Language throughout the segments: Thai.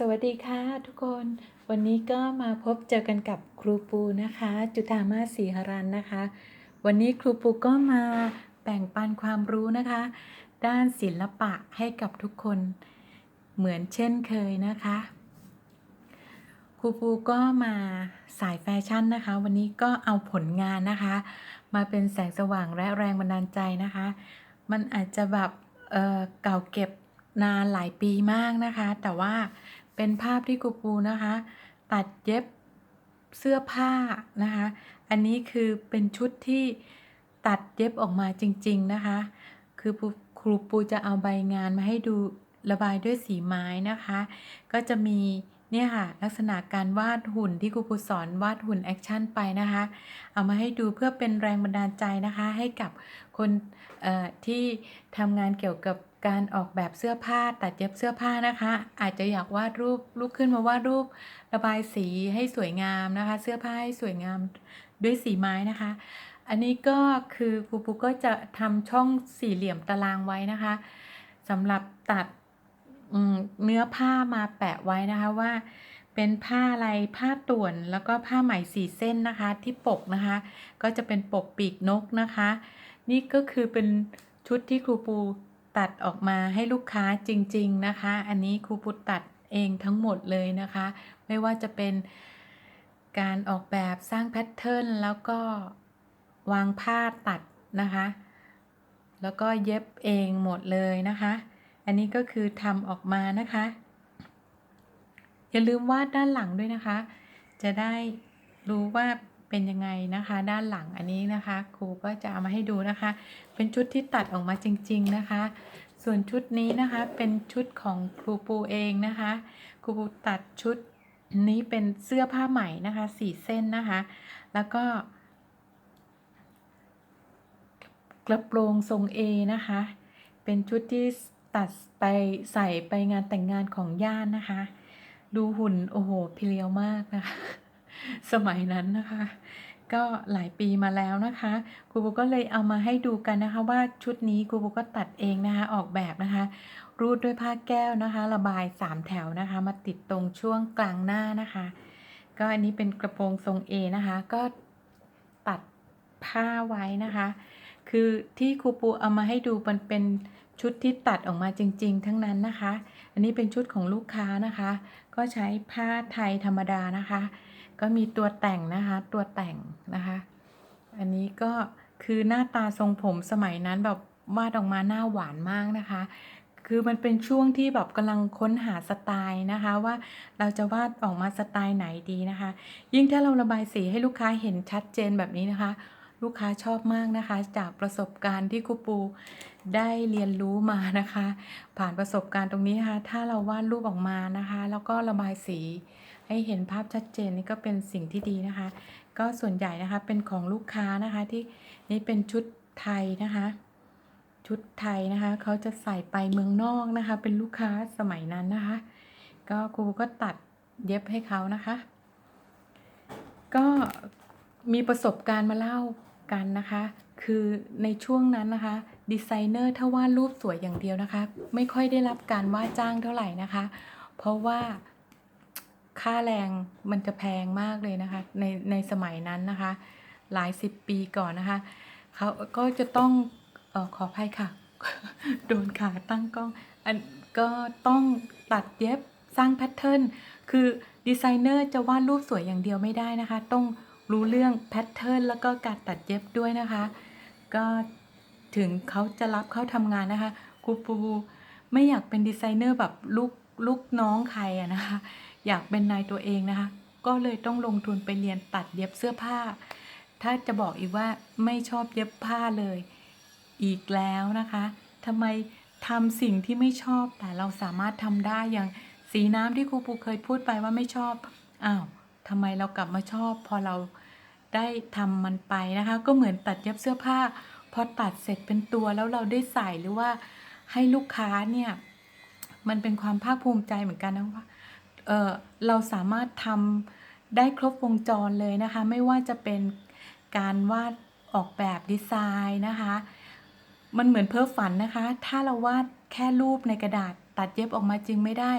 สวัสดีค่ะทุกคนวันนี้ก็มาพบเจอกันกับครูปูนะคะ จุธามาศรีหรันนะคะ วันนี้ครูปูก็มาแบ่งปันความรู้นะคะ ด้านศิลปะให้กับทุกคนเหมือนเช่นเคยนะคะ ครูปูก็มาสายแฟชั่นนะคะ วันนี้ก็เอาผลงานนะคะ มาเป็นแสงสว่างและแรงบันดาลใจนะคะ มันอาจจะแบบเออเก่าเก็บนานหลายปีมากนะคะ แต่ว่า เป็นภาพที่ครูปูนะคะ ตัดเย็บเสื้อผ้านะคะ อันนี้คือเป็นชุดที่ตัดเย็บออกมาจริง ๆนะคะ คือครูปูจะเอาใบงานมาให้ดูระบายด้วยสีไม้นะคะ ก็จะมีเนี่ยค่ะลักษณะการวาดหุ่นที่ครูปูสอนวาดหุ่นแอคชั่นไปนะคะ เอามาให้ดูเพื่อเป็นแรงบันดาลใจนะคะ ให้กับคนเอ่อที่ทำงานเกี่ยวกับ การออกแบบเสื้อผ้าตัดเย็บเสื้อผ้านะคะ อาจจะอยากวาดรูปลุกขึ้นมาวาดรูประบายสีให้สวยงามนะคะ เสื้อผ้าให้สวยงามด้วยสีไม้นะคะ อันนี้ก็คือครูปูก็จะทำช่องสี่เหลี่ยมตารางไว้นะคะสำหรับตัดเนื้อผ้ามาแปะไว้นะคะว่า เป็นผ้าอะไรผ้าต่วนแล้วก็ผ้าไหมสี่เส้นนะคะที่ปกนะคะ ก็จะเป็นปกปีกนกนะคะ นี่ก็คือเป็นชุดที่ครูปู ตัดออกมาให้ลูกค้าจริง ๆนะคะ อันนี้ครูปูตัดเองทั้งหมดเลยนะคะ ไม่ว่าจะเป็นการออกแบบสร้างแพทเทิร์นแล้วก็วางผ้าตัดนะคะ แล้วก็เย็บเองหมดเลยนะคะ อันนี้ก็คือทำออกมานะคะ อย่าลืมวาดด้านหลังด้วยนะคะ จะได้รู้ว่า เป็นยังไงนะคะ ด้านหลังอันนี้นะคะ ครูก็จะเอามาให้ดูนะคะ เป็นชุดที่ตัดออกมาจริง ๆนะคะ ส่วนชุดนี้นะคะเป็นชุดของครูปูเองนะคะ ครูปูตัดชุดนี้เป็นเสื้อผ้าไหมนะคะสี่เส้นนะคะ แล้วก็ กระโปรงทรง A นะคะ เป็นชุดที่ตัดไปใส่ไปงานแต่งงานของย่านนะคะ ดูหุ่นโอ้โหเพรียวมากนะคะ สมัยนั้นนะคะ ก็หลายปีมาแล้วนะคะครูปูก็เลยเอามาให้ดูกันนะคะ ว่าชุดนี้ครูปูก็ตัดเองนะคะออกแบบนะคะ รูดด้วยผ้าแก้วนะคะ ระบายสามแถวนะคะ มาติดตรงช่วงกลางหน้านะคะ ก็อันนี้เป็นกระโปรงทรง A นะคะ ก็ตัดผ้าไว้นะคะ คือที่ครูปูเอามาให้ดูมันเป็นชุดที่ตัดออกมาจริง ๆ ทั้งนั้นนะคะ อันนี้เป็นชุดของลูกค้านะคะ ก็ใช้ผ้าไทยธรรมดานะคะ ก็มีตัวแต่งนะคะ ตัวแต่งนะคะ อันนี้ก็คือหน้าตาทรงผมสมัยนั้นแบบวาดออกมาหน้าหวานมากนะคะ คือมันเป็นช่วงที่แบบกำลังค้นหาสไตล์นะคะ ว่าเราจะวาดออกมาสไตล์ไหนดีนะคะ ยิ่งถ้าเราระบายสีให้ลูกค้าเห็นชัดเจนแบบนี้นะคะ ลูกค้าชอบมากนะคะ จากประสบการณ์ที่ครูปูได้เรียนรู้มานะคะ ผ่านประสบการณ์ตรงนี้นะคะถ้าเราวาดรูปออกมานะคะ แล้วก็ระบายสี ให้เห็นภาพชัดเจนนี่ก็เป็นสิ่งที่ดีนะคะ ก็ส่วนใหญ่นะคะเป็นของลูกค้านะคะที่นี่เป็นชุดไทยนะคะชุดไทยนะคะเขาจะใส่ไปเมืองนอกนะคะ เป็นลูกค้าสมัยนั้นนะคะ ก็ครูก็ตัดเย็บให้เขานะคะ ก็มีประสบการณ์มาเล่า กันนะคะ คือในช่วงนั้นนะคะ ดีไซเนอร์ถ้าวาดรูปสวยอย่างเดียวนะคะ ไม่ค่อยได้รับการว่าจ้างเท่าไหร่นะคะ เพราะว่าค่าแรงมันจะแพงมากเลยนะคะ ในในสมัยนั้นนะคะ หลายสิบปีก่อนนะคะเขาก็จะต้องออขออภัยค่ะ โดนขาตั้งกล้องอันก็ต้องตัดเย็บสร้างแพทเทิร์นคือดีไซเนอร์จะวาดรูปสวยอย่างเดียวไม่ได้นะคะ ต้อง รู้เรื่องแพทเทิร์นแล้วก็การตัดเย็บด้วยนะคะ ก็ถึงเขาจะรับเข้าทำงานนะคะครูปูไม่อยากเป็นดีไซเนอร์แบบลูกลูกน้องใครอะนะคะ อยากเป็นนายตัวเองนะคะ ก็เลยต้องลงทุนไปเรียนตัดเย็บเสื้อผ้า ถ้าจะบอกอีกว่าไม่ชอบเย็บผ้าเลย อีกแล้วนะคะทำไมทำสิ่งที่ไม่ชอบแต่เราสามารถทำได้อย่างสีน้ำที่ครูปูเคยพูดไปว่าไม่ชอบอ้าว ทำไมเรากลับมาชอบ พอเราได้ทำมันไปนะคะ ก็เหมือนตัดเย็บเสื้อผ้า พอตัดเสร็จเป็นตัวแล้วเราได้ใส่หรือว่าให้ลูกค้าเนี่ย มันเป็นความภาคภูมิใจเหมือนกันนะว่าเออเราสามารถทำได้ครบวงจรเลยนะคะ ไม่ว่าจะเป็นการวาดออกแบบดีไซน์นะคะ มันเหมือนเพ้อฝันนะคะ ถ้าเราวาดแค่รูปในกระดาษตัดเย็บออกมาจริงไม่ได้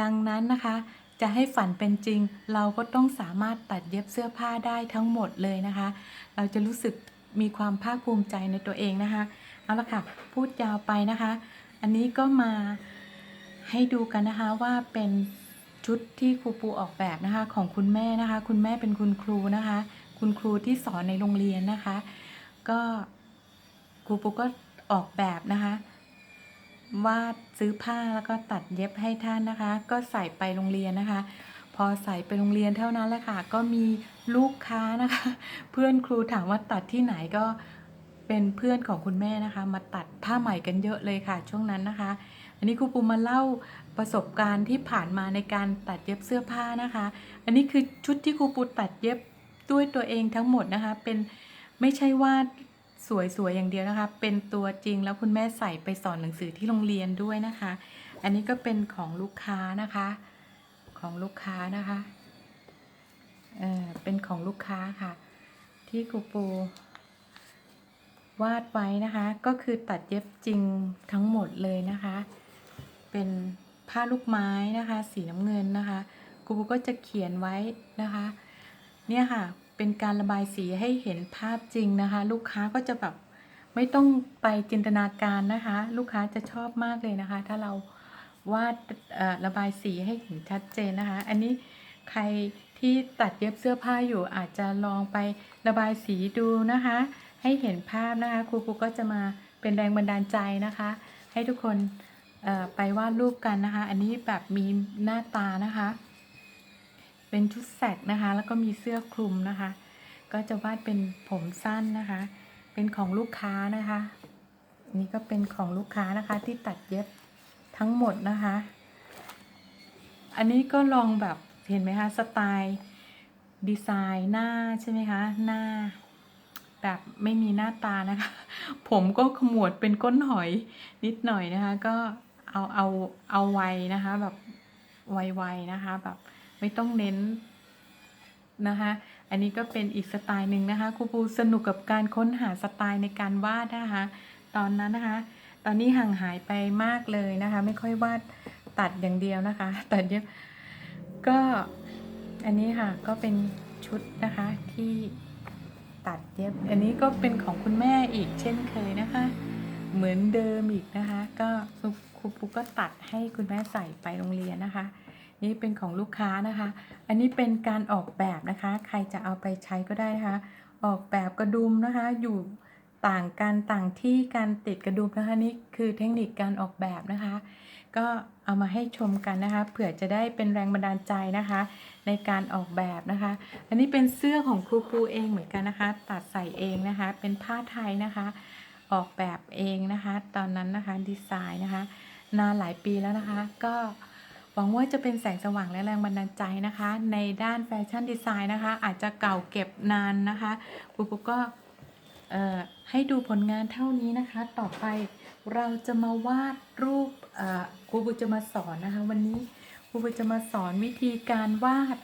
ดังนั้นนะคะ จะให้ฝันเป็นจริง เราก็ต้องสามารถตัดเย็บเสื้อผ้าได้ทั้งหมดเลยนะคะ เราจะรู้สึกมีความภาคภูมิใจในตัวเองนะคะ เอาละค่ะ พูดยาวไปนะคะ อันนี้ก็มาให้ดูกันนะคะว่าเป็นชุดที่ครูปูออกแบบนะคะ ของคุณแม่นะคะ คุณแม่เป็นคุณครูนะคะ คุณครูที่สอนในโรงเรียนนะคะ ก็ครูปูก็ออกแบบนะคะ วาดซื้อผ้าแล้วก็ตัดเย็บให้ท่านนะคะ ก็ใส่ไปโรงเรียนนะคะ พอใส่ไปโรงเรียนเท่านั้นแหละค่ะ ก็มีลูกค้านะคะ เพื่อนครูถามว่าตัดที่ไหนก็เป็นเพื่อนของคุณแม่นะคะ มาตัดผ้าใหม่กันเยอะเลยค่ะ ช่วงนั้นนะคะ อันนี้ครูปูมาเล่าประสบการณ์ที่ผ่านมาในการตัดเย็บเสื้อผ้านะคะ อันนี้คือชุดที่ครูปูตัดเย็บด้วยตัวเองทั้งหมดนะคะ เป็นไม่ใช่ว่า สวยๆอย่างเดียวนะคะ เป็นตัวจริงแล้วคุณแม่ใส่ไปสอนหนังสือที่โรงเรียนด้วยนะคะ อันนี้ก็เป็นของลูกค้านะคะ ของลูกค้านะคะเออเป็นของลูกค้าค่ะ ที่ครูปู วาดไว้นะคะ ก็คือตัดเย็บจริงทั้งหมดเลยนะคะ เป็นผ้าลูกไม้นะคะ สีน้ำเงินนะคะครูปูก็จะเขียนไว้นะคะ เนี่ยค่ะ เป็นการระบายสีให้เห็นภาพจริงนะคะ ลูกค้าก็จะแบบไม่ต้องไปจินตนาการนะคะ ลูกค้าจะชอบมากเลยนะคะ ถ้าเราวาดระบายสีให้เห็นชัดเจนนะคะ อันนี้ใครที่ตัดเย็บเสื้อผ้าอยู่อาจจะลองไประบายสีดูนะคะ ให้เห็นภาพนะคะครูปูก็จะมาเป็นแรงบันดาลใจนะคะ ให้ทุกคนไปวาดรูปกันนะคะ อันนี้แบบมีหน้าตานะคะ เป็นชุดแสกนะคะ แล้วก็มีเสื้อคลุมนะคะ ก็จะวาดเป็นผมสั้นนะคะ เป็นของลูกค้านะคะนนี่ก็เป็นของลูกค้านะคะที่ตัดเย็บทั้งหมดนะคะ อันนี้ก็ลองแบบเห็นไหมคะสไตล์ดีไซน์หน้าใช่ไหมคะหน้า แบบไม่มีหน้าตานะคะ ผมก็ขมวดเป็นก้นหอยนิดหน่อยนะคะ ก็เอาเอาเอาไวนะคะ แบบไวๆนะคะแบบ ไม่ต้องเน้นนะคะอันนี้ก็เป็นอีกสไตล์หนึ่งนะคะครูปูสนุกกับการค้นหาสไตล์ในการวาดนะคะตอนนั้นนะคะ ตอนนี้ห่างหายไปมากเลยนะคะ ไม่ค่อยวาดตัดอย่างเดียวนะคะตัดเย็บก็อันนี้ค่ะก็เป็นชุดนะคะที่ตัดเย็บอันนี้ก็เป็นของคุณแม่อีกเช่นเคยนะคะ เหมือนเดิมอีกนะคะ ก็ครูปูก็ตัดให้คุณแม่ใส่ไปโรงเรียนนะคะ นี่เป็นของลูกค้านะคะ อันนี้เป็นการออกแบบนะคะ ใครจะเอาไปใช้ก็ได้นะคะ ออกแบบกระดุมนะคะ อยู่ต่างกันต่างที่การติดกระดุมนะคะนี่คือเทคนิคการออกแบบนะคะ ก็เอามาให้ชมกันนะคะเผื่อจะได้เป็นแรงบันดาลใจนะคะ ในการออกแบบนะคะ อันนี้เป็นเสื้อของครูปูเองเหมือนกันนะคะ ตัดใส่เองนะคะ เป็นผ้าไทยนะคะ ออกแบบเองนะคะ ตอนนั้นนะคะดีไซน์นะคะ นานหลายปีแล้วนะคะ ก็ หวังว่าจะเป็นแสงสว่างและแรงบันดาลใจนะคะ ในด้านแฟชั่นดีไซน์นะคะ อาจจะเก่าเก็บนานนะคะปุ๊บก็ให้ดูผลงานเท่านี้นะคะ ต่อไปเราจะมาวาดรูปครูบุจะมาสอนนะคะ วันนี้ครูบุจะมาสอนวิธีการวาด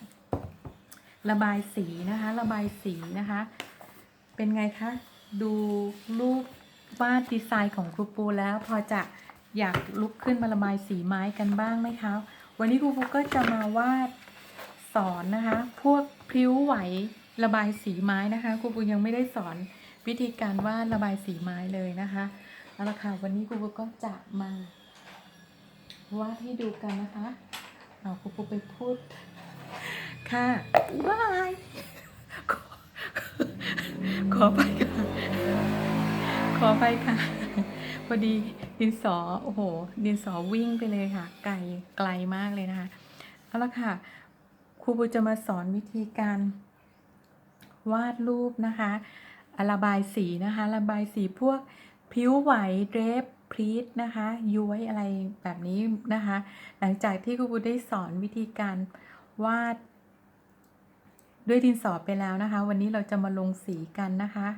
ระบายสีนะคะ ระบายสีนะคะ เป็นไงคะ ดูรูปวาดดีไซน์ของครูปูแล้วพอจะอยากลุกขึ้นมาระบายสีไม้กันบ้างไหมคะ วันนี้ครูปูก็จะมาวาดสอนนะคะ พวกพลิ้วไหวระบายสีไม้นะคะครูปูยังไม่ได้สอนวิธีการวาดระบายสีไม้เลยนะคะเอาละค่ะวันนี้ครูปูก็จะมาวาดให้ดูกันนะคะเอาครูปูไปพูดค่ะบายขอไปค่ะขอไปค่ะพอดี ดินสอโอ้โห ดินสอวิ่งไปเลยค่ะ ไกลไกลมากเลยนะคะเอาละค่ะครูปูจะมาสอนวิธีการวาดรูปนะคะระบายสีนะคะระบายสีพวกผิวไหวเดรฟพลีทนะคะย้วยอะไรแบบนี้นะคะ หลังจากที่ครูปูได้สอนวิธีการวาด ด้วยดินสอไปแล้วนะคะ วันนี้เราจะมาลงสีกันนะคะ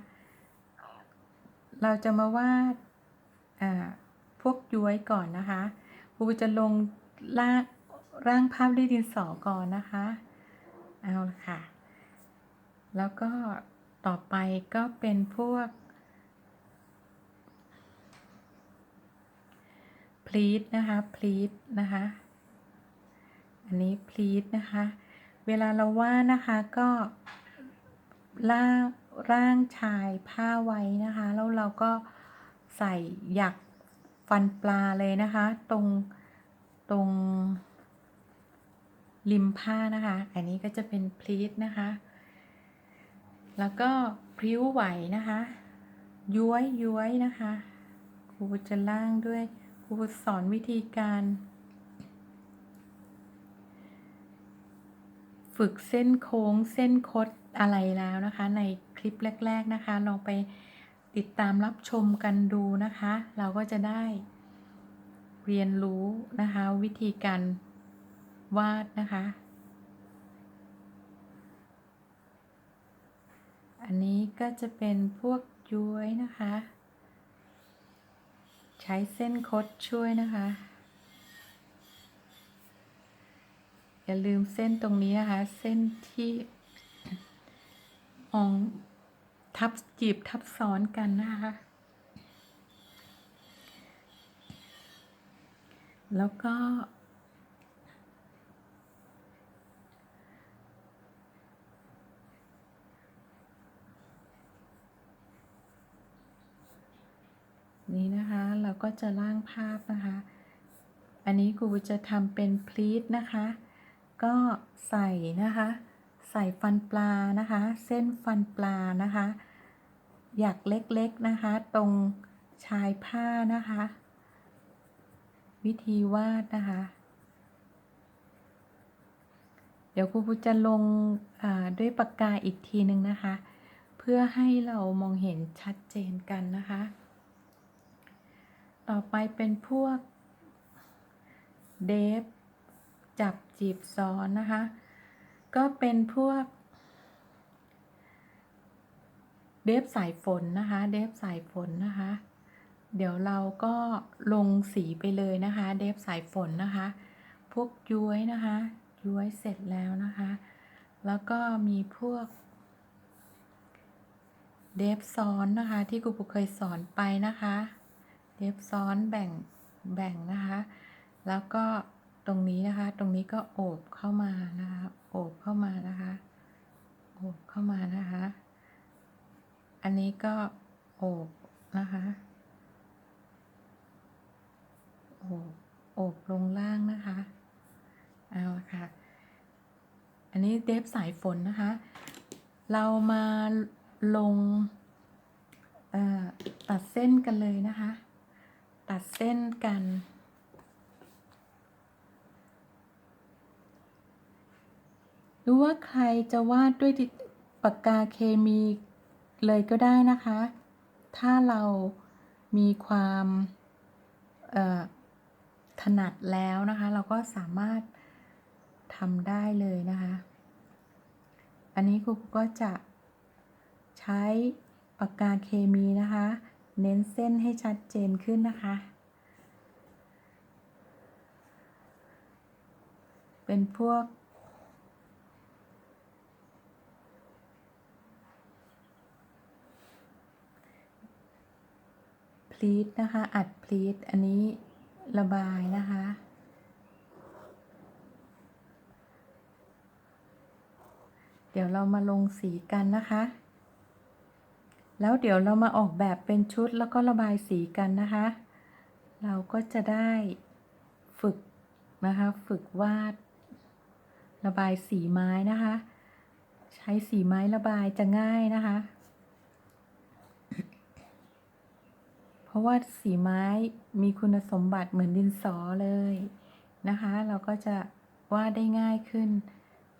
เราจะมาวาดอ่า กย้วยก่อนนะคะครูจะลงร่างร่างภาพด้วยดินสอก่อนนะคะ เอาละค่ะ แล้วก็ต่อไปก็เป็นพวกพลีทนะคะพลีทนะคะ อันนี้ please นะคะ เวลาเราว่านะคะก็ร่างร่างชายผ้าไว้นะคะ แล้วเราก็ใส่หยัก ฟันปลาเลยนะคะ ตรงตรงริมผ้านะคะ อันนี้ก็จะเป็น please นะคะ แล้วก็พริ้วไหวนะคะ ย้วยย้วยนะคะ ครูจะล่างด้วย ครูสอนวิธีการ ฝึกเส้นโค้งเส้นคดอะไรแล้วนะคะ ในคลิปแรก ๆนะคะ ลองไป ติดตามรับชมกันดูนะคะ เราก็จะได้เรียนรู้นะคะวิธีการวาดนะคะ อันนี้ก็จะเป็นพวกย้วยนะคะ ใช้เส้นคดช่วยนะคะ อย่าลืมเส้นตรงนี้นะคะ เส้นที่มอง ทับจีบทับซ้อนกันนะคะ แล้วก็ นี่นะคะ เราก็จะร่างภาพนะคะ อันนี้ครูจะทำเป็นพลีทนะคะ ก็ใส่นะคะใส่ฟันปลานะคะ เส้นฟันปลานะคะ หยักเล็กๆนะคะ ตรงชายผ้านะคะ วิธีวาดนะคะ เดี๋ยวครูจะลงด้วยปากกาอีกทีหนึ่งนะคะ เพื่อให้เรามองเห็นชัดเจนกันนะคะ ต่อไปเป็นพวกเดฟจับจีบซ้อนนะคะ ก็เป็นพวก เดฟสายฝนนะคะ เดฟสายฝนนะคะ เดี๋ยวเราก็ลงสีไปเลยนะคะ เดฟสายฝนนะคะ พวกย้วยนะคะ ย้วยเสร็จแล้วนะคะ แล้วก็มีพวก เดฟซ้อนนะคะ ที่ครูปุเคยสอนไปนะคะ เดฟซ้อนแบ่งแบ่งนะคะ แล้วก็ตรงนี้นะคะ ตรงนี้ก็โอบเข้ามานะคะ โอบเข้ามานะคะ โอบเข้ามานะคะ อันนี้ก็โอบนะคะโอบโอบลงล่างนะคะ เอาละค่ะ อันนี้เดฟสายฝนนะคะ เรามาลงตัดเส้นกันเลยนะคะ ตัดเส้นกัน หรือว่าใครจะวาดด้วยปากกาเคมี เลยก็ได้นะคะ ถ้าเรามีความถนัดแล้วนะคะ เราก็สามารถทำได้เลยนะคะ อันนี้ครูก็จะใช้ปากกาเคมีนะคะ เน้นเส้นให้ชัดเจนขึ้นนะคะ เป็นพวก พลีทนะคะ อัดพลีทอันนี้ระบายนะคะ เดี๋ยวเรามาลงสีกันนะคะ แล้วเดี๋ยวเรามาออกแบบเป็นชุดแล้วก็ระบายสีกันนะคะ เราก็จะได้ฝึกนะคะ ฝึกวาด ระบายสีไม้นะคะ ใช้สีไม้ระบายจะง่ายนะคะ เพ ราะว่าสีไม้มีคุณสมบัติเหมือนดินสอเลยนะคะ เราก็จะวาดได้ง่ายขึ้น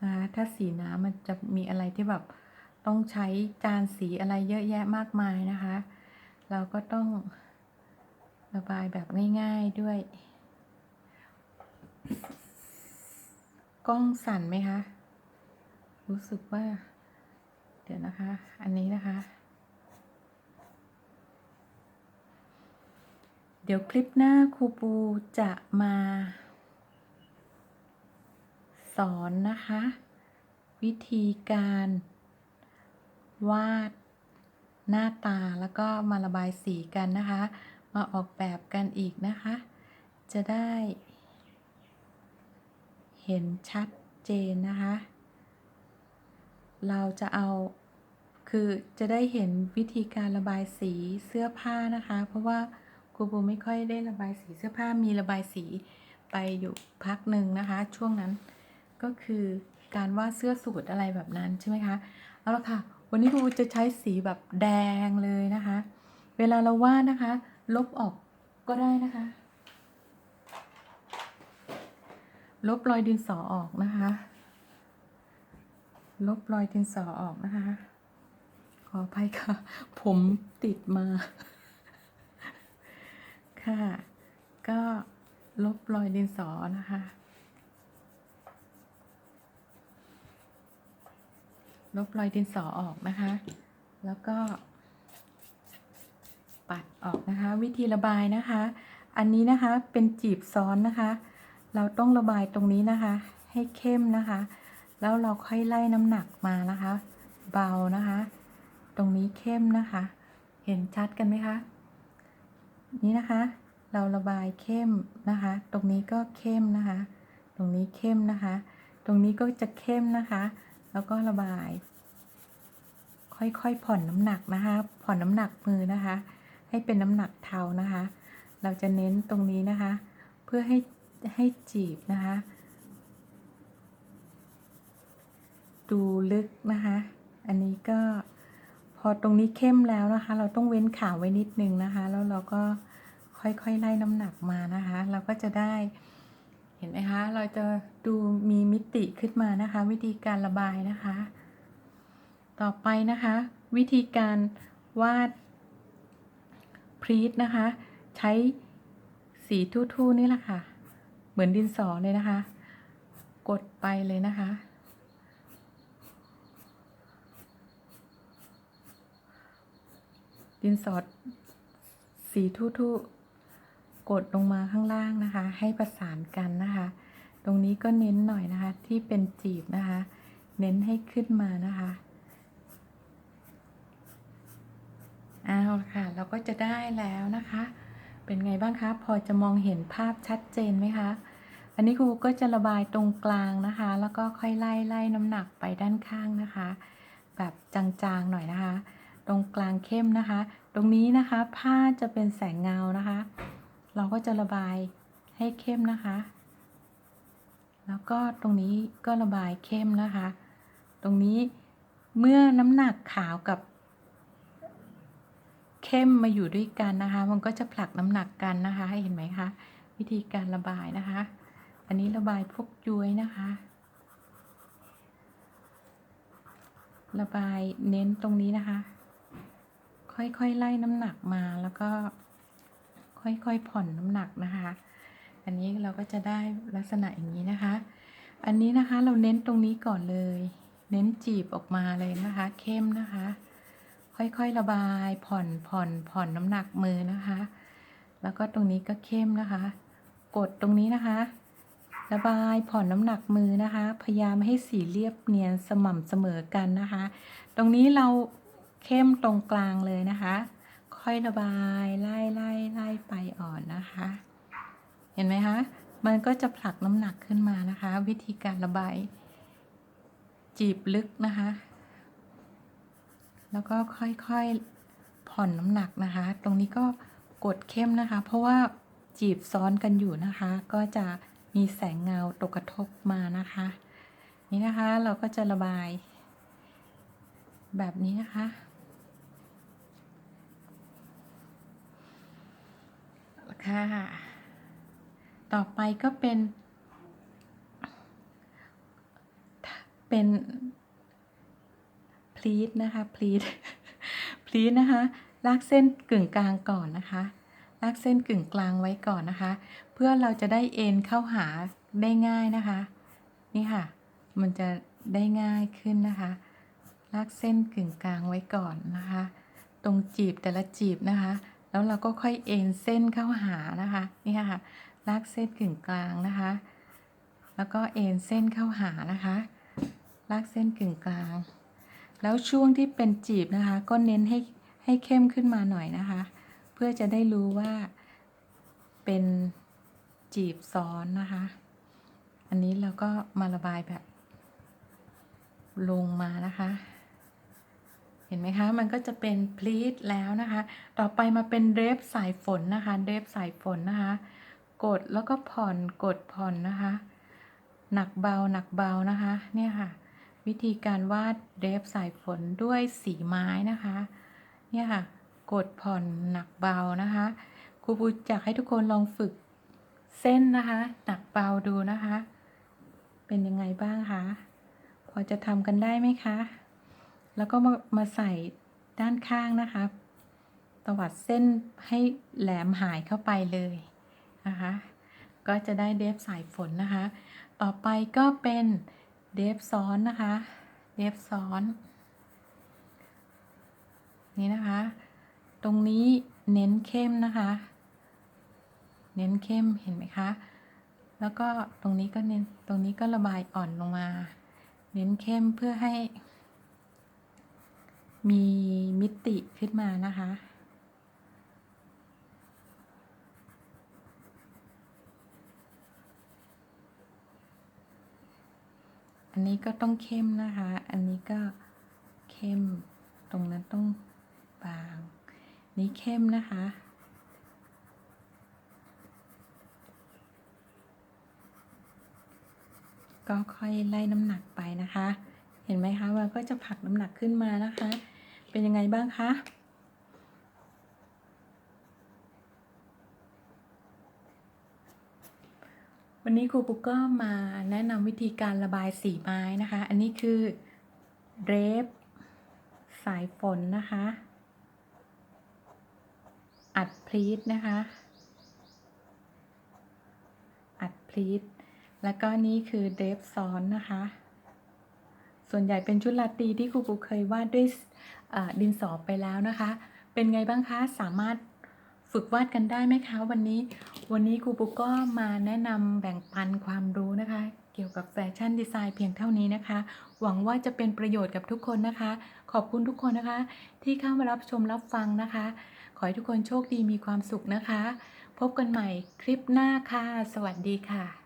นะคะถ้าสีน้ำมันจะมีอะไรที่แบบต้องใช้จานสีอะไรเยอะแยะมากมายนะคะ เราก็ต้องระบายแบบง่ายๆด้วย กล้องสั่นไหมคะ รู้สึกว่า เดี๋ยวนะคะ อันนี้นะคะ เดี๋ยวคลิปหน้าครูปูจะมา สอนนะคะ วิธีการ วาดหน้าตาแล้วก็มาระบายสีกันนะคะ มาออกแบบกันอีกนะคะ จะได้ เห็นชัดเจนนะคะ เราจะเอาคือจะได้เห็นวิธีการระบายสีเสื้อผ้านะคะ เพราะว่า ครูโบไม่ค่อยได้ระบายสีเสื้อผ้ามีระบายสีไปอยู่พักหนึ่งนะคะ ช่วงนั้นก็คือการวาดเสื้อสูทอะไรแบบนั้นใช่ไหมคะเอาละค่ะ วันนี้ครูจะใช้สีแบบแดงเลยนะคะ เวลาเราวาดนะคะ ลบออกก็ได้นะคะ ลบรอยดินสอออกนะคะ ลบรอยดินสอออกนะคะ ขออภัยค่ะ ผมติดมา ค่ะ ก็ลบรอยดินสอนะคะ ลบรอยดินสอออกนะคะ แล้วก็ ปัดออกนะคะ วิธีระบายนะคะ อันนี้นะคะเป็นจีบซ้อนนะคะ เราต้องระบายตรงนี้นะคะ ให้เข้มนะคะ แล้วเราค่อยไล่น้ำหนักมานะคะ เบานะคะ ตรงนี้เข้มนะคะ เห็นชัดกันไหมคะ นี่นะคะ เราระบายเข้มนะคะ ตรงนี้ก็เข้มนะคะ ตรงนี้เข้มนะคะ ตรงนี้ก็จะเข้มนะคะ แล้วก็ระบาย ค่อยๆผ่อนน้ำหนักนะคะ ผ่อนน้ำหนักมือนะคะ ให้เป็นน้ำหนักเทานะคะ เราจะเน้นตรงนี้นะคะ เพื่อให้ให้จีบนะคะ ดูลึกนะคะ อันนี้ก็พอตรงนี้เข้มแล้วนะคะ เราต้องเว้นขาไว้นิดนึงนะคะ แล้วเราก็ ค่อยๆไล่น้ำหนักมานะคะ เราก็จะได้ เห็นไหมคะ เราจะดูมีมิติขึ้นมานะคะ วิธีการระบายนะคะ ต่อไปนะคะ วิธีการวาดพรีตนะคะ ใช้สีทู่ๆนี่แหละค่ะ เหมือนดินสอเลยนะคะ กดไปเลยนะคะดินสอสีทู่ๆ กดลงมาข้างล่างนะคะ ให้ประสานกันนะคะ ตรงนี้ก็เน้นหน่อยนะคะ ที่เป็นจีบนะคะ เน้นให้ขึ้นมานะคะเอาค่ะ เราก็จะได้แล้วนะคะ เป็นไงบ้างคะ พอจะมองเห็นภาพชัดเจนไหมคะ อันนี้ครูก็จะระบายตรงกลางนะคะ แล้วก็ค่อยไล่ไล่น้ำหนักไปด้านข้างนะคะ แบบจางๆหน่อยนะคะ ตรงกลางเข้มนะคะ ตรงนี้นะคะ ผ้าจะเป็นแสงเงานะคะ เราก็จะระบายให้เข้มนะคะ แล้วก็ตรงนี้ก็ระบายเข้มนะคะ ตรงนี้เมื่อน้ำหนักขาวกับ เข้มมาอยู่ด้วยกันนะคะ มันก็จะผลักน้ำหนักกันนะคะเห็นไหมคะ วิธีการระบายนะคะ อันนี้ระบายพวกย้วยนะคะ ระบายเน้นตรงนี้นะคะ ค่อยๆไล่น้ำหนักมาแล้วก็ ค่อยๆ ผ่อนน้ำหนักนะคะ อันนี้เราก็จะได้ลักษณะอย่างนี้นะคะ อันนี้นะคะเราเน้นตรงนี้ก่อนเลย เน้นจีบออกมาเลยนะคะ เข้มนะคะ ค่อยๆระบายผ่อนผ่อนผ่อนน้ำหนักมือนะคะ แล้วก็ตรงนี้ก็เข้มนะคะ กดตรงนี้นะคะ ระบายผ่อนน้ำหนักมือนะคะ พยายามให้สีเรียบเนียนสม่ำเสมอกันนะคะ ตรงนี้เราเข้มตรงกลางเลยนะคะ ค่อยระบายไล่ไล่ไล่ไปอ่อนนะคะ เห็นไหมคะ มันก็จะผลักน้ำหนักขึ้นมานะคะ วิธีการระบาย จีบลึกนะคะ แล้วก็ค่อยๆผ่อนน้ำหนักนะคะ ตรงนี้ก็กดเข้มนะคะ เพราะว่าจีบซ้อนกันอยู่นะคะ ก็จะมีแสงเงาตกกระทบมานะคะ นี่นะคะเราก็จะระบาย แบบนี้นะคะ ค่ะ ต่อไปก็เป็น เป็นพลีทนะคะพลีทพลีทนะคะลากเส้นกึ่งกลางก่อนนะคะ ลากเส้นกึ่งกลางไว้ก่อนนะคะ เพื่อเราจะได้เอ็นเข้าหาได้ง่ายนะคะ นี่ค่ะ มันจะได้ง่ายขึ้นนะคะ ลากเส้นกึ่งกลางไว้ก่อนนะคะ ตรงจีบแต่ละจีบนะคะ แล้วเราก็ค่อยเอ็นเส้นเข้าหานะคะนี่ค่ะลากเส้นกึ่งกลางนะคะ แล้วก็เอ็นเส้นเข้าหานะคะ ลากเส้นกึ่งกลาง แล้วช่วงที่เป็นจีบนะคะ ก็เน้นให้ให้เข้มขึ้นมาหน่อยนะคะ เพื่อจะได้รู้ว่าเป็นจีบซ้อนนะคะ อันนี้เราก็มาระบายแบบลงมานะคะ เห็นไหมคะ มันก็จะเป็นพลีทแล้วนะคะ ต่อไปมาเป็นเดรฟสายฝนนะคะ เดรฟสายฝนนะคะ กดแล้วก็ผ่อน กดผ่อนนะคะ หนักเบา หนักเบานะคะ เนี่ยค่ะ วิธีการวาดเดรฟสายฝนด้วยสีไม้นะคะ เนี่ยค่ะ กดผ่อนหนักเบานะคะ ครูปูอยากให้ทุกคนลองฝึกเส้นนะคะ หนักเบาดูนะคะ เป็นยังไงบ้างคะ พอจะทำกันได้ไหมคะ แล้วก็มามาใส่ด้านข้างนะคะ ตวัดเส้นให้แหลมหายเข้าไปเลยนะคะ ก็จะได้เดฟสายฝนนะคะ ต่อไปก็เป็นเดฟซ้อนนะคะ เดฟซ้อน นี่นะคะ ตรงนี้เน้นเข้มนะคะ เน้นเข้มเห็นไหมคะ แล้วก็ตรงนี้ก็เน้น ตรงนี้ก็ระบายอ่อนลงมา เน้นเข้มเพื่อให้ มีมิติขึ้นมานะคะ อันนี้ก็ต้องเข้มนะคะ อันนี้ก็เข้ม ตรงนั้นต้องบาง นี่เข้มนะคะก็ค่อยไล่น้ำหนักไปนะคะ เห็นไหมคะว่าก็จะผลักน้ำหนักขึ้นมานะคะ เป็นยังไงบ้างคะวันนี้ครูปุ๊กก็มาแนะนำวิธีการระบายสีไม้นะคะ อันนี้คือเดรฟสายฝนนะคะ อัดพลีทนะคะ อัดพลีทแล้วก็นี่คือเดฟซ้อนนะคะ ส่วนใหญ่เป็นชุดลาตีที่ครูปูเคยวาดด้วยดินสอไปแล้วนะคะ เป็นไงบ้างคะ สามารถฝึกวาดกันได้ไหมคะ วันนี้ วันนี้ครูปูก็มาแนะนำแบ่งปันความรู้นะคะ เกี่ยวกับแฟชั่นดีไซน์เพียงเท่านี้นะคะ หวังว่าจะเป็นประโยชน์กับทุกคนนะคะ ขอบคุณทุกคนนะคะ ที่เข้ามารับชมรับฟังนะคะ ขอให้ทุกคนโชคดีมีความสุขนะคะ พบกันใหม่คลิปหน้าค่ะ สวัสดีค่ะ